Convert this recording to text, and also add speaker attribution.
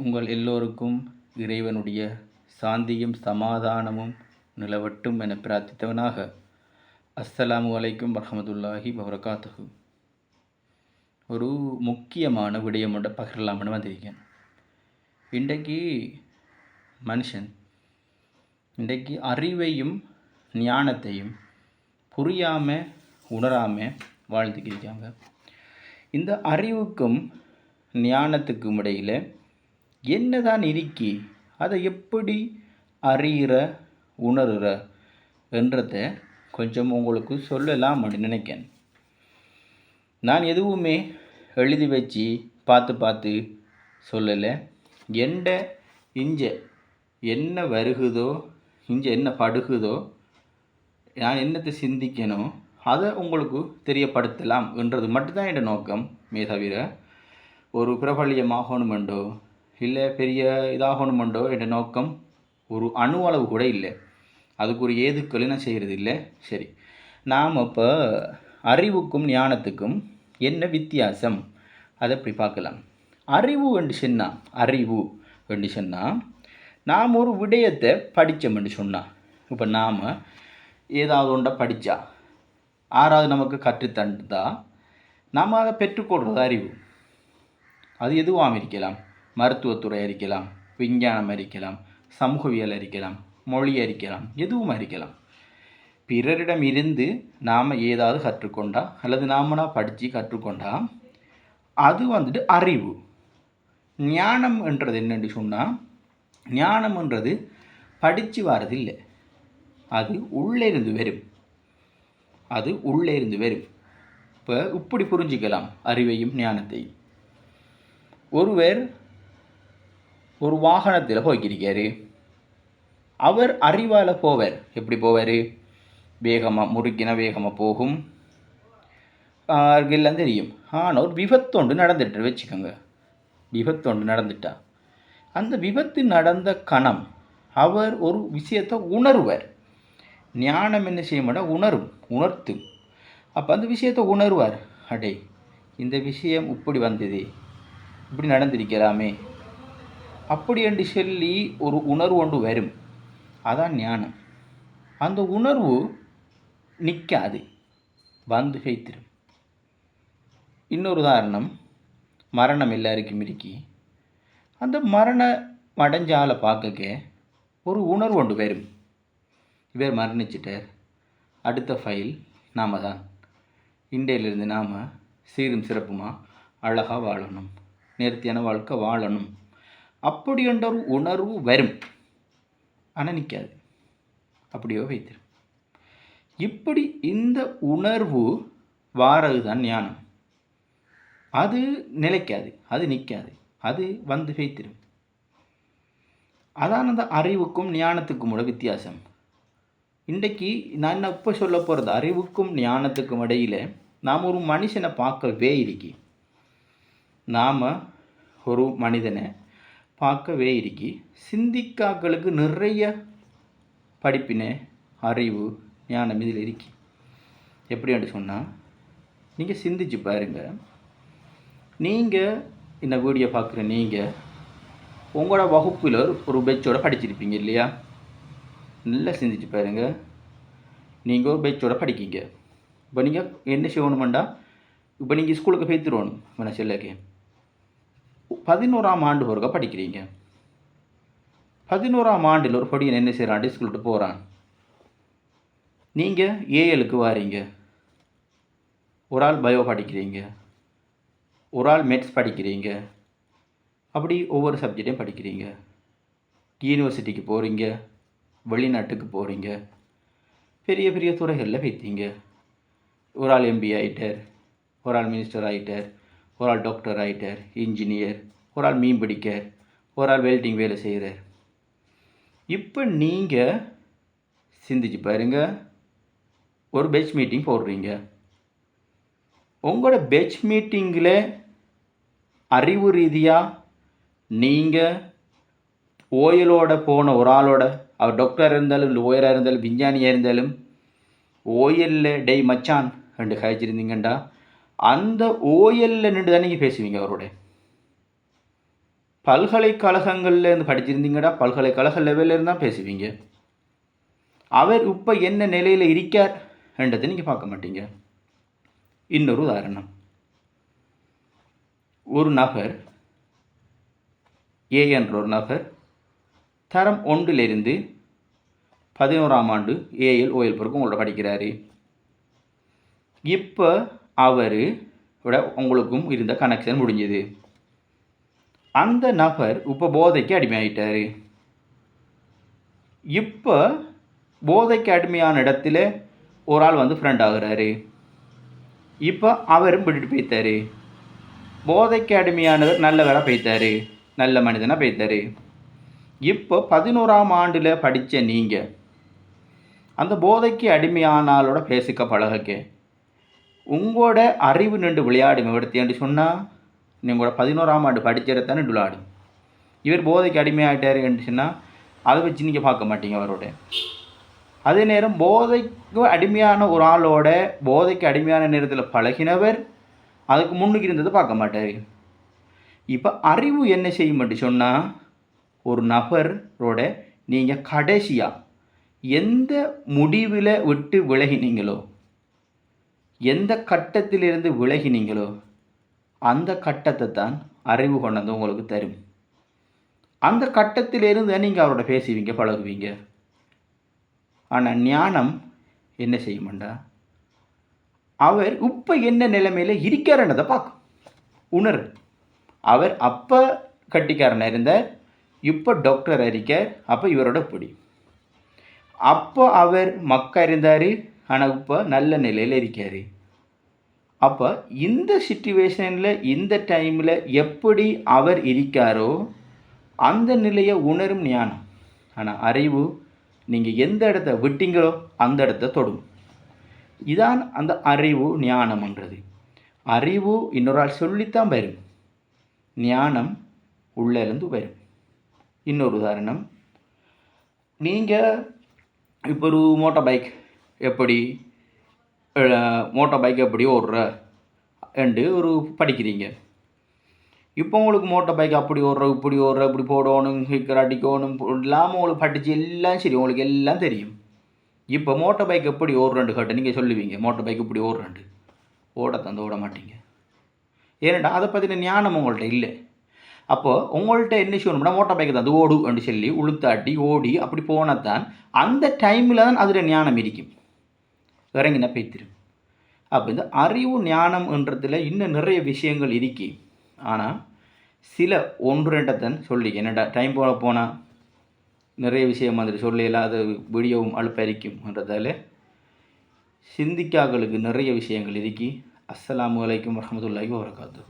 Speaker 1: உங்கள் எல்லோருக்கும் இறைவனுடைய சாந்தியும் சமாதானமும் நிலவட்டும் என பிரார்த்தித்தவனாக. அஸ்ஸலாமு அலைக்கும் வரமதுல்லாஹி வபரகாத்துஹு. ஒரு முக்கியமான விடயம் ஒன்றை பகிரலாம்னு வந்திருக்கேன். இன்றைக்கு மனுஷன் இன்றைக்கு அறிவையும் ஞானத்தையும் புரியாமல் உணராமல் வாழ்ந்துக்கிருக்காங்க இந்த அறிவுக்கும் ஞானத்துக்கும் இடையில் என்னதான் இருக்கி அதை எப்படி அறிகிற உணர்கிற என்றத கொஞ்சம் உங்களுக்கு சொல்லலாம் அப்படின்னு நினைக்கேன். நான் எதுவுமே எழுதி வச்சு பார்த்து பார்த்து சொல்லலை. எந்த இஞ்ச என்ன வருகுதோ இஞ்ச என்ன படுகுதோ நான் என்னத்தை சிந்திக்கணும் அதை உங்களுக்கு தெரியப்படுத்தலாம் என்றது மட்டும்தான் என் நோக்கம். மே தவிர ஒரு பிரபல்யமாகணுமெண்டோ இல்லை பெரிய இதாகணுமெண்டோ என்ற நோக்கம் ஒரு அணு அளவு கூட இல்லை. அதுக்கு ஒரு ஏதுக்கள் நான் செய்கிறது இல்லை? சரி. நாம் இப்போ அறிவுக்கும் ஞானத்துக்கும் என்ன வித்தியாசம்? அதை இப்படி பார்க்கலாம். அறிவு என்று சொன்னால் அறிவு என்று சொன்னால் நாம் ஒரு விடயத்தை படித்தோம்னு சொன்னால் இப்போ நாம் ஏதாவது ஒன்றை படித்தா ஆறாவது நமக்கு கற்றுத்தந்தா நாம் அதை பெற்றுக்கொள்கிறது அறிவு. அது எதுவாக இருக்கலாம். மருத்துவத்துறை அறிக்கலாம் விஞ்ஞானம் அறிக்கலாம் சமூகவியல் அறிக்கலாம் மொழி அறிக்கலாம் எதுவும் அறிக்கலாம் பிறரிடம் இருந்து நாம் ஏதாவது கற்றுக்கொண்டா அல்லது நாமனா படித்து கற்றுக்கொண்டா அது வந்துட்டு அறிவு. ஞானம் என்றது என்னென்னு சொன்னால் ஞானம்ன்றது படித்து வரதில்லை. அது உள்ளே இருந்து வரும். அது உள்ளே இருந்து வரும். இப்போ இப்படி புரிஞ்சிக்கலாம் அறிவையும் ஞானத்தையும். ஒருவர் ஒரு வாகனத்தில் போய்க்கிருக்காரு. அவர் அறிவால் போவார். எப்படி போவார்? வேகமாக முறுக்கின வேகமாக போகும். எல்லாம் தெரியும். ஆனால் ஒரு விபத்தொண்டு நடந்துட்டு வச்சுக்கோங்க. விபத்தொண்டு நடந்துட்டா. அந்த விபத்து நடந்த கணம் அவர் ஒரு விஷயத்தை உணர்வார். ஞானம் என்ன செய்ய உணரும் உணர்த்தும். அப்போ அந்த விஷயத்தை உணர்வார். அடே இந்த விஷயம் இப்படி வந்தது. இப்படி நடந்திருக்கலாமே. அப்படி என்று சொல்லி ஒரு உணர்வு ஒன்று வரும். அதான் ஞானம். அந்த உணர்வு நிற்காது. வந்து வைத்திரும் இன்னொரு உதாரணம் மரணம் எல்லாருக்கும் இருக்கி. அந்த மரண அடைஞ்சால பார்க்க ஒரு உணர்வு ஒன்று வரும். இவர் மரணிச்சிட்டார். அடுத்த ஃபைல் நாம் தான். இண்டையிலிருந்து நாம் சீரும் சிறப்புமாக அழகாக வாழணும். நேர்த்தியான வாழ்க்கை வாழணும். அப்படி என்ற ஒரு உணர்வு வரும். ஆனால் நிற்காது அப்படியோ வைத்திரும் இப்படி இந்த உணர்வு வாரது தான் ஞானம். அது நிலைக்காது அது நிற்காது அது வந்து வைத்திரும் அதான் அந்த அறிவுக்கும் ஞானத்துக்கும் உள்ள வித்தியாசம். இன்றைக்கு நான் இப்போ சொல்ல போகிறது அறிவுக்கும் ஞானத்துக்கும் இடையில் நாம் ஒரு மனுஷனை பார்க்கவே இருக்கி நாம் ஒரு மனிதனை பார்க்கவே இருக்கி. சிந்திக்காக்களுக்கு நிறைய படிப்பினை அறிவு ஞானம் இதில் இருக்கி. எப்படின்னு சொன்னால் நீங்கள் சிந்திச்சு பாருங்கள் நீங்கள் இந்த வீடியோ பார்க்குற நீங்கள் உங்களோட வகுப்பில் ஒரு பெச்சோட படிச்சிருப்பீங்க இல்லையா? நல்லா சிந்திச்சு பாருங்கள் நீங்கள் ஒரு பெச்சோட படிக்கீங்க. இப்போ நீங்கள் என்ன செய்யணுமெண்டா இப்போ நீங்கள் ஸ்கூலுக்கு போய்த்திருவோணும் நான் செல்லக்கு பதினோராம் ஆண்டு ஒருக்கா படிக்கிறீங்க. பதினோராம் ஆண்டில் ஒரு படியன் என்ன செய்கிறான் சொல்லிட்டு போகிறான் நீங்கள் ஏஎலுக்கு வாரீங்க. ஒரு ஆள் பயோ படிக்கிறீங்க. ஒரு ஆள் மெட்ஸ் படிக்கிறீங்க. அப்படி ஒவ்வொரு சப்ஜெக்டையும் படிக்கிறீங்க. யூனிவர்சிட்டிக்கு போகிறீங்க வெளிநாட்டுக்கு போகிறீங்க பெரிய பெரிய துறைகளில் வைத்தீங்க ஒரு ஆள் எம்பி ஆகிட்டார் ஒரு ஆள் மினிஸ்டர் ஆகிட்டார் ஒரு ஆள் டாக்டர் ஆகிட்டார் இன்ஜினியர் ஒரு ஆள் மீன் பிடிக்கார் ஒரு ஆள் வெல்டிங் வேலை செய்கிறார் இப்போ நீங்கள் சிந்திச்சு பாருங்க. ஒரு பெச் மீட்டிங் போடுறீங்க. உங்களோட பெச் மீட்டிங்கில் அறிவு ரீதியாக நீங்கள் ஓயலோட போன ஒரு ஆளோட அவர் டாக்டராக இருந்தாலும் இல்லை ஓயராக இருந்தாலும் விஞ்ஞானியாக இருந்தாலும் ஓயலில் டெய் மச்சான் ரெண்டு காய்ச்சிருந்தீங்கண்டா அந்த ஓஎல்ல நின்று தான் நீங்கள் பேசுவீங்க அவரோட? பல்கலைக்கழகங்கள்ல இருந்து படிச்சிருந்தீங்கடா பல்கலைக்கழக லெவலில் இருந்தால் பேசுவீங்க. அவர் இப்போ என்ன நிலையில் இருக்கார் என்றதை நீங்கள் பார்க்க மாட்டீங்க. இன்னொரு உதாரணம். ஒரு நபர் ஏ என்ற ஒரு நபர் தரம் ஒன்றிலிருந்து பதினோராம் ஆண்டு ஏஎல் ஓஎல் பிறகு உங்களோட படிக்கிறாரு. இப்போ அவர் விட உங்களுக்கும் இருந்த கனெக்ஷன் முடிஞ்சது. அந்த நபர் இப்போ போதைக்கு அடிமையாயிட்டார். இப்போ போதைக்கு அடிமையான இடத்துல ஒரு ஆள் வந்து ஃப்ரெண்ட் ஆகுறாரு. இப்போ அவரும் விட்டுட்டு போய்த்தார் போதைக்கு அடிமையானவர் நல்ல வேலை போய்த்தார் நல்ல மனிதனாக போய்த்தார் இப்போ பதினோராம் ஆண்டில் படித்த நீங்கள் அந்த போதைக்கு அடிமையானாலோட பேசிக்க பழகக்க உங்களோட அறிவு நின்று விளையாடும் விடுத்தியாண்டு சொன்னால் நீங்களோட பதினோராம் ஆண்டு படிச்சிடத்தானே விளையாடும். இவர் போதைக்கு அடிமையாகிட்டார் என்று சொன்னால் அதை வச்சு நீங்கள் பார்க்க மாட்டீங்க அவரோட. அதே நேரம் போதைக்கு அடிமையான ஒரு ஆளோட போதைக்கு அடிமையான நேரத்தில் பழகினவர் அதுக்கு முன்னுக்கு இருந்ததை பார்க்க மாட்டார். இப்போ அறிவு என்ன செய்யும் சொன்னால் ஒரு நபரோட நீங்கள் கடைசியாக எந்த முடிவில் விட்டு விலகினீங்களோ எந்த கட்டத்திலிருந்து விலகினீங்களோ அந்த கட்டத்தை தான் அறிவு கொண்டது உங்களுக்கு தரும். அந்த கட்டத்திலிருந்து நீங்கள் அவரோட பேசுவீங்க பழகுவீங்க. ஆனால் ஞானம் என்ன செய்யுமாண்டா அவர் இப்போ என்ன நிலைமையில் இருக்காருன்றதை பார்க்கும். உணர். அவர் அப்போ கட்டிக்காரனாக இருந்தார் இப்போ டாக்டர் இருக்கார் அப்போ இவரோட பிடி. அப்போ அவர் மக்கா இருந்தார் ஆனால் இப்போ நல்ல நிலையில் இருக்கார். அப்போ இந்த சுச்சுவேஷனில் இந்த டைமில் எப்படி அவர் இருக்காரோ அந்த நிலையை உணரும் ஞானம். ஆனால் அறிவு நீங்கள் எந்த இடத்த விட்டீங்களோ அந்த இடத்த தொடும். இதான் அந்த அறிவு ஞானம்ன்றது. அறிவு இன்னொரு ஆள் சொல்லித்தான் வரும். ஞானம் உள்ளேருந்து வரும். இன்னொரு உதாரணம் நீங்கள் இப்போ ஒரு மோட்டார் பைக் எப்படி மோட்டார் பைக் எப்படி ஓடுற என்று ஒரு படிக்கிறீங்க. இப்போ உங்களுக்கு மோட்டார் பைக் அப்படி ஓடுற இப்படி ஓடுற இப்படி போடணும் ஹிக்கர் அடிக்கணும் இல்லாமல் உங்களுக்கு படித்து எல்லாம் சரி உங்களுக்கு எல்லாம் தெரியும். இப்போ மோட்டார் பைக் எப்படி ஓடுறேன்னு கேட்ட நீங்கள் சொல்லுவீங்க மோட்டார் பைக் இப்படி ஓடுறேன்ட்டு. ஓட தந்து ஓட மாட்டீங்க. ஏனண்டா அதை பற்றின ஞானம் உங்கள்கிட்ட இல்லை. அப்போது உங்கள்கிட்ட என்ன செய்யணும்னா மோட்டார் பைக்கை தந்து ஓடு என்று சொல்லி உளுத்தாட்டி ஓடி அப்படி போனால் தான் அந்த டைமில் தான் அதில் ஞானம் இருக்கும். இறங்கின பேத்திரும் அப்போ இந்த அறிவு ஞானம்ன்றதுல இன்னும் நிறைய விஷயங்கள் இருக்கி. ஆனால் சில ஒன்று ரெண்டத்தன் சொல்லி என்னடா டைம் போல போனால் நிறைய விஷயம் மாதிரி சொல்லலாம் அது வீடியோவும் அழுப்பரிக்கும்ன்றதால சிந்திக்காக்களுக்கு நிறைய விஷயங்கள் இருக்கி. அஸ்லாம் அலைக்கும் வரமத்துல்லாஹி வரகாத்து